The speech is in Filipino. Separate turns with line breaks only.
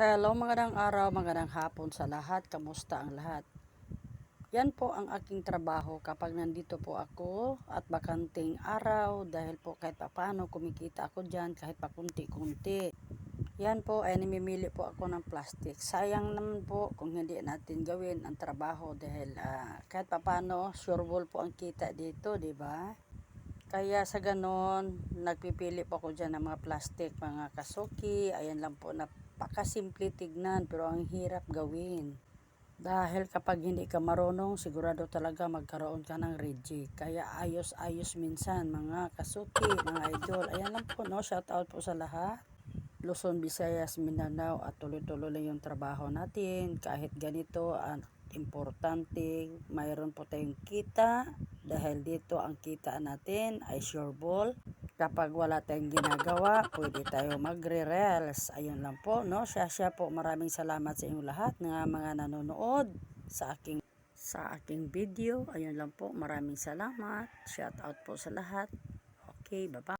Hello, magandang araw, magandang hapon sa lahat. Kamusta ang lahat? Yan po ang aking trabaho kapag nandito po ako at bakanting araw dahil po kahit papano kumikita ako dyan kahit pa kunti-kunti. Yan po ay namimili po ako ng plastic. Sayang naman po kung hindi natin gawin ang trabaho dahil ah, kahit papano sureball po ang kita dito, di ba? Kaya sa ganon, nagpipili po ako dyan ng mga plastic, mga kasuki. Ayan lang po, napakasimple tignan pero ang hirap gawin. Dahil kapag hindi ka marunong, sigurado talaga magkaroon ka ng reject. Kaya ayos-ayos minsan mga kasuki, mga idol. Ayan lang po, no? Shout out po sa lahat. Luzon, Visayas, Mindanao at tuloy-tuloy lang yung trabaho natin. Kahit ganito, ang importante, mayroon po tayong kita dahil dito ang kita natin ay sure ball. Kapag wala tayong ginagawa, pwede tayo magre-reels. Ayun lang po, no? Siya siya po, maraming salamat sa inyong lahat ng mga nanonood sa aking sa aking video. Ayun lang po, maraming salamat. Shout out po sa lahat. Okay, bye-bye.